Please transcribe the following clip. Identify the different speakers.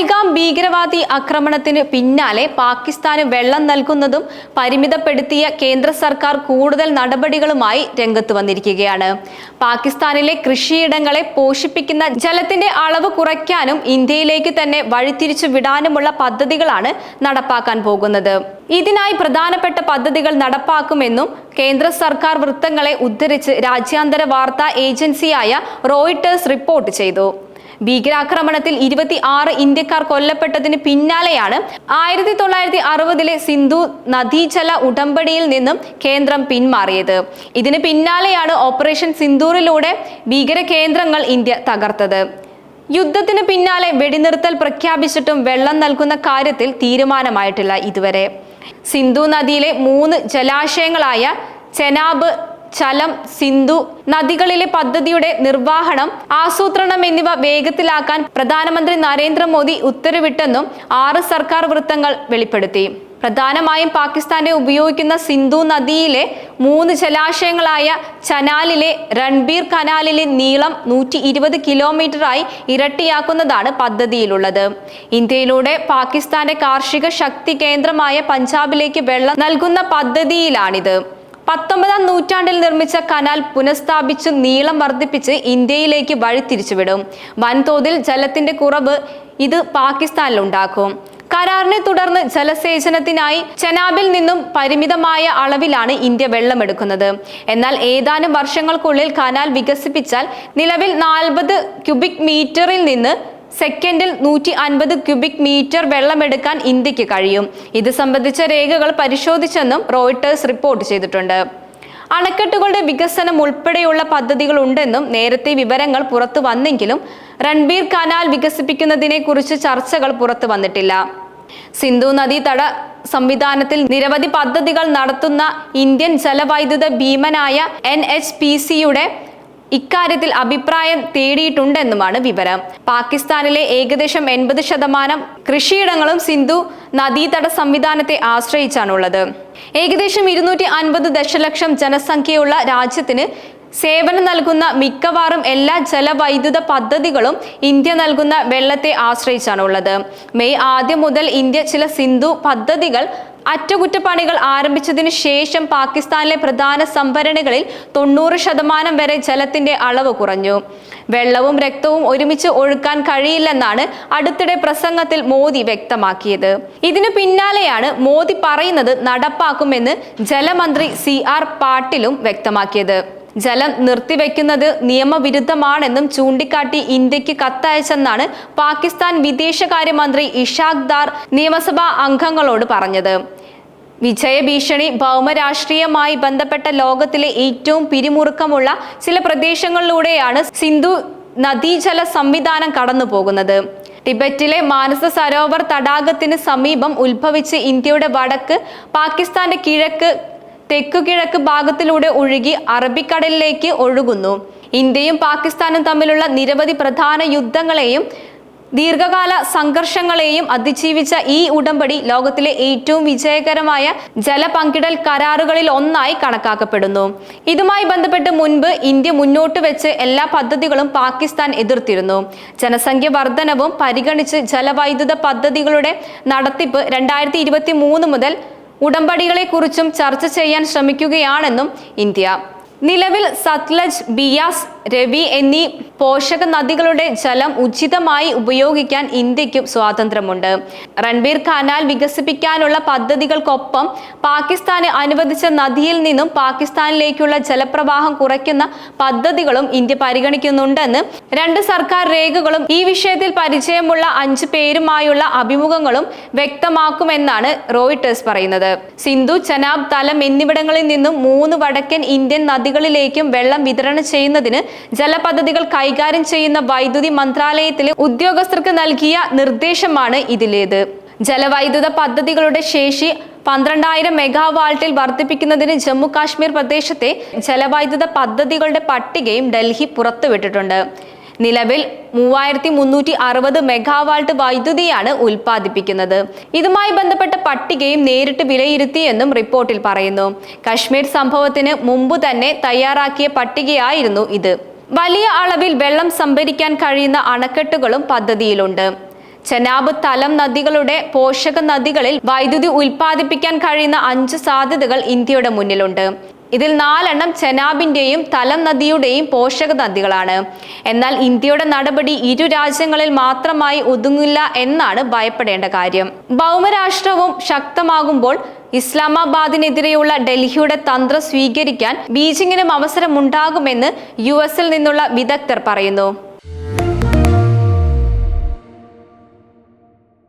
Speaker 1: പഹൽഗാം ഭീകരവാദി ആക്രമണത്തിന് പിന്നാലെ പാകിസ്ഥാന് വെള്ളം നൽകുന്നതും പരിമിതപ്പെടുത്തിയ കേന്ദ്ര സർക്കാർ കൂടുതൽ നടപടികളുമായി രംഗത്ത് വന്നിരിക്കുകയാണ്. പാകിസ്ഥാനിലെ കൃഷിയിടങ്ങളെ പോഷിപ്പിക്കുന്ന ജലത്തിന്റെ അളവ് കുറയ്ക്കാനും ഇന്ത്യയിലേക്ക് തന്നെ വഴിതിരിച്ചു വിടാനുമുള്ള പദ്ധതികളാണ് നടപ്പാക്കാൻ പോകുന്നത്. ഇതിനായി പ്രധാനപ്പെട്ട പദ്ധതികൾ നടപ്പാക്കുമെന്നും കേന്ദ്ര സർക്കാർ വൃത്തങ്ങളെ ഉദ്ധരിച്ച് രാജ്യാന്തര വാർത്താ ഏജൻസിയായ റോയിട്ടേഴ്സ് റിപ്പോർട്ട് ചെയ്തു. ഭീകരാക്രമണത്തിൽ ഇരുപത്തി ആറ് ഇന്ത്യക്കാർ കൊല്ലപ്പെട്ടതിന് പിന്നാലെയാണ് ആയിരത്തി തൊള്ളായിരത്തി അറുപതിലെ സിന്ധു നദീജല ഉടമ്പടിയിൽ നിന്നും കേന്ദ്രം പിന്മാറിയത്. ഇതിന് പിന്നാലെയാണ് ഓപ്പറേഷൻ സിന്ദൂറിലൂടെ ഭീകര കേന്ദ്രങ്ങൾ ഇന്ത്യ തകർത്തത്. യുദ്ധത്തിന് പിന്നാലെ വെടിനിർത്തൽ പ്രഖ്യാപിച്ചിട്ടും വെള്ളം നൽകുന്ന കാര്യത്തിൽ തീരുമാനമായിട്ടില്ല ഇതുവരെ. സിന്ധു നദിയിലെ മൂന്ന് ജലാശയങ്ങളായ ചെനാബ് ചലം സിന്ധു നദികളിലെ പദ്ധതിയുടെ നിർവഹണം ആസൂത്രണം എന്നിവ വേഗത്തിലാക്കാൻ പ്രധാനമന്ത്രി നരേന്ദ്രമോദി ഉത്തരവിട്ടെന്നും ആറ് സർക്കാർ വൃത്തങ്ങൾ വെളിപ്പെടുത്തി. പ്രധാനമായും പാകിസ്ഥാനെ ഉപയോഗിക്കുന്ന സിന്ധു നദിയിലെ മൂന്ന് ജലാശയങ്ങളായ ചനാലിലെ രൺബീർ കനാലിലെ നീളം നൂറ്റി ഇരുപത് കിലോമീറ്ററായി ഇരട്ടിയാക്കുന്നതാണ് പദ്ധതിയിലുള്ളത്. ഇന്ത്യയിലൂടെ പാകിസ്ഥാന്റെ കാർഷിക ശക്തി കേന്ദ്രമായ പഞ്ചാബിലേക്ക് വെള്ളം നൽകുന്ന പദ്ധതിയിലാണിത്. പത്തൊമ്പതാം നൂറ്റാണ്ടിൽ നിർമ്മിച്ച കനാൽ പുനഃസ്ഥാപിച്ച് നീളം വർദ്ധിപ്പിച്ച് ഇന്ത്യയിലേക്ക് വഴി തിരിച്ചുവിടും വൻതോതിൽ ജലത്തിന്റെ കുറവ് ഇത് പാകിസ്ഥാനിൽ ഉണ്ടാക്കും കരാറിനെ തുടർന്ന് ജലസേചനത്തിനായി ചെനാബിൽ നിന്നും പരിമിതമായ അളവിലാണ് ഇന്ത്യ വെള്ളമെടുക്കുന്നത്. എന്നാൽ ഏതാനും വർഷങ്ങൾക്കുള്ളിൽ കനാൽ വികസിപ്പിച്ചാൽ നിലവിൽ നാൽപ്പത് ക്യൂബിക് മീറ്ററിൽ നിന്ന് സെക്കൻഡിൽ നൂറ്റി അൻപത് ക്യൂബിക് മീറ്റർ വെള്ളമെടുക്കാൻ ഇന്ത്യയ്ക്ക് കഴിയും. ഇത് സംബന്ധിച്ച രേഖകൾ പരിശോധിച്ചെന്നും റോയിട്ടേഴ്സ് റിപ്പോർട്ട് ചെയ്തിട്ടുണ്ട്. അണക്കെട്ടുകളുടെ വികസനം ഉൾപ്പെടെയുള്ള പദ്ധതികൾ ഉണ്ടെന്നും നേരത്തെ വിവരങ്ങൾ പുറത്തു വന്നെങ്കിലും രൺബീർ കനാൽ വികസിപ്പിക്കുന്നതിനെ കുറിച്ച് ചർച്ചകൾ പുറത്തു വന്നിട്ടില്ല. സിന്ധു നദീ തട സംവിധാനത്തിൽ നിരവധി പദ്ധതികൾ നടത്തുന്ന ഇന്ത്യൻ ജലവൈദ്യുത ഭീമനായ എൻ എച്ച് പി സിയുടെ ഇക്കാര്യത്തിൽ അഭിപ്രായം തേടിയിട്ടുണ്ടെന്നുമാണ് വിവരം. പാകിസ്ഥാനിലെ ഏകദേശം എൺപത് ശതമാനം കൃഷിയിടങ്ങളും സിന്ധു നദീതട സംവിധാനത്തെ ആശ്രയിച്ചാണുള്ളത്. ഏകദേശം ഇരുന്നൂറ്റി അൻപത് ദശലക്ഷം ജനസംഖ്യയുള്ള രാജ്യത്തിന് സേവനം നൽകുന്ന മിക്കവാറും എല്ലാ ജലവൈദ്യുത പദ്ധതികളും ഇന്ത്യ നൽകുന്ന വെള്ളത്തെ ആശ്രയിച്ചാണുള്ളത്. മെയ് ആദ്യം മുതൽ ഇന്ത്യ ചില സിന്ധു പദ്ധതികൾ അറ്റകുറ്റപ്പണികൾ ആരംഭിച്ചതിന് ശേഷം പാകിസ്ഥാനിലെ പ്രധാന സംഭരണികളിൽ തൊണ്ണൂറ് ശതമാനം വരെ ജലത്തിന്റെ അളവ് കുറഞ്ഞു. വെള്ളവും രക്തവും ഒരുമിച്ച് ഒഴുക്കാൻ കഴിയില്ലെന്നാണ് അടുത്തിടെ പ്രസംഗത്തിൽ മോദി വ്യക്തമാക്കിയത്. ഇതിനു പിന്നാലെയാണ് മോദി പറയുന്നത് നടപ്പാക്കുമെന്ന് ജലമന്ത്രി സി ആർ പാട്ടിലും വ്യക്തമാക്കിയത്. ജലം നിർത്തിവെക്കുന്നത് നിയമവിരുദ്ധമാണെന്നും ചൂണ്ടിക്കാട്ടി ഇന്ത്യയ്ക്ക് കത്തയച്ചെന്നാണ് പാകിസ്ഥാൻ വിദേശകാര്യമന്ത്രി ഇഷാഖ് ദാർ നിയമസഭാ അംഗങ്ങളോട് പറഞ്ഞത്. വിജയഭീഷണി ഭൗമരാഷ്ട്രീയമായി ബന്ധപ്പെട്ട ലോകത്തിലെ ഏറ്റവും പിരിമുറുക്കമുള്ള ചില പ്രദേശങ്ങളിലൂടെയാണ് സിന്ധു നദീജല സംവിധാനം കടന്നു പോകുന്നത് ടിബറ്റിലെ മാനസ സരോവർ തടാകത്തിന് സമീപം ഉത്ഭവിച്ച് ഇന്ത്യയുടെ വടക്ക് പാകിസ്ഥാന്റെ കിഴക്ക് തെക്കുകിഴക്ക് ഭാഗത്തിലൂടെ ഒഴുകി അറബിക്കടലിലേക്ക് ഒഴുകുന്നു. ഇന്ത്യയും പാകിസ്ഥാനും തമ്മിലുള്ള നിരവധി പ്രധാന യുദ്ധങ്ങളെയും ദീർഘകാല സംഘർഷങ്ങളെയും അതിജീവിച്ച ഈ ഉടമ്പടി ലോകത്തിലെ ഏറ്റവും വിജയകരമായ ജല പങ്കിടൽ കരാറുകളിൽ ഒന്നായി കണക്കാക്കപ്പെടുന്നു. ഇതുമായി ബന്ധപ്പെട്ട് മുൻപ് ഇന്ത്യ മുന്നോട്ട് വെച്ച് എല്ലാ പദ്ധതികളും പാകിസ്ഥാൻ എതിർത്തിരുന്നു. ജനസംഖ്യ വർധനവും പരിഗണിച്ച് ജലവൈദ്യുത പദ്ധതികളുടെ നടത്തിപ്പ് രണ്ടായിരത്തി മുതൽ ഉടമ്പടികളെക്കുറിച്ചും ചർച്ച ചെയ്യാൻ ശ്രമിക്കുകയാണെന്നും ഇന്ത്യ. നിലവിൽ സത്ലജ് ബിയാസ് രവി എന്നീ പോഷക നദികളുടെ ജലം ഉചിതമായി ഉപയോഗിക്കാൻ ഇന്ത്യക്കും സ്വാതന്ത്ര്യമുണ്ട്. റൺബീർ കനാൽ വികസിപ്പിക്കാനുള്ള പദ്ധതികൾക്കൊപ്പം പാകിസ്ഥാന് അനുവദിച്ച നദിയിൽ നിന്നും പാകിസ്ഥാനിലേക്കുള്ള ജലപ്രവാഹം കുറയ്ക്കുന്ന പദ്ധതികളും ഇന്ത്യ പരിഗണിക്കുന്നുണ്ടെന്ന് രണ്ട് സർക്കാർ രേഖകളും ഈ വിഷയത്തിൽ പരിചയമുള്ള അഞ്ച് പേരുമായുള്ള അഭിമുഖങ്ങളും വ്യക്തമാക്കുമെന്നാണ് റോയിട്ടേഴ്സ് പറയുന്നത്. സിന്ധു ചനാബ് തലം എന്നിവിടങ്ങളിൽ നിന്നും മൂന്ന് വടക്കൻ ഇന്ത്യൻ നദികളിലേക്കും വെള്ളം വിതരണം ചെയ്യുന്നതിന് ജലപദ്ധതികൾ കൈകാര്യം ചെയ്യുന്ന വൈദ്യുതി മന്ത്രാലയത്തിലെ ഉദ്യോഗസ്ഥർക്ക് നൽകിയ നിർദ്ദേശമാണ് ഇതിലേത്. ജലവൈദ്യുത പദ്ധതികളുടെ ശേഷി പന്ത്രണ്ടായിരം മെഗാവാൾട്ടിൽ വർദ്ധിപ്പിക്കുന്നതിന് ജമ്മു കാശ്മീർ പ്രദേശത്തെ ജലവൈദ്യുത പദ്ധതികളുടെ പട്ടികയും ഡൽഹി പുറത്തുവിട്ടിട്ടുണ്ട്. നിലവിൽ മൂവായിരത്തി മുന്നൂറ്റി അറുപത് മെഗാവാൾട്ട് വൈദ്യുതിയാണ് ഉൽപ്പാദിപ്പിക്കുന്നത്. ഇതുമായി ബന്ധപ്പെട്ട പട്ടികയും നേരിട്ട് വിലയിരുത്തിയെന്നും റിപ്പോർട്ടിൽ പറയുന്നു. കശ്മീർ സംഭവത്തിന് മുമ്പ് തന്നെ തയ്യാറാക്കിയ പട്ടികയായിരുന്നു ഇത്. വലിയ അളവിൽ വെള്ളം സംഭരിക്കാൻ കഴിയുന്ന അണക്കെട്ടുകളും പദ്ധതിയിലുണ്ട്. ചെനാബ് തലം നദികളുടെ പോഷക നദികളിൽ വൈദ്യുതി ഉൽപ്പാദിപ്പിക്കാൻ കഴിയുന്ന അഞ്ച് സാധ്യതകൾ ഇന്ത്യയുടെ മുന്നിലുണ്ട്. ഇതിൽ നാലെണ്ണം ചെനാബിന്റെയും തലം നദിയുടെയും പോഷക നദികളാണ്. എന്നാൽ ഇന്ത്യയുടെ നടപടി ഇരു രാജ്യങ്ങളിൽ മാത്രമായി ഒതുങ്ങില്ല എന്നാണ് ഭയപ്പെടേണ്ട കാര്യം. ഭൗമരാഷ്ട്രവും ശക്തമാകുമ്പോൾ ഇസ്ലാമാബാദിനെതിരെയുള്ള ഡൽഹിയുടെ തന്ത്രം സ്വീകരിക്കാൻ ബീജിംഗിനും അവസരമുണ്ടാകുമെന്ന് യു എസിൽ നിന്നുള്ള വിദഗ്ധർ പറയുന്നു.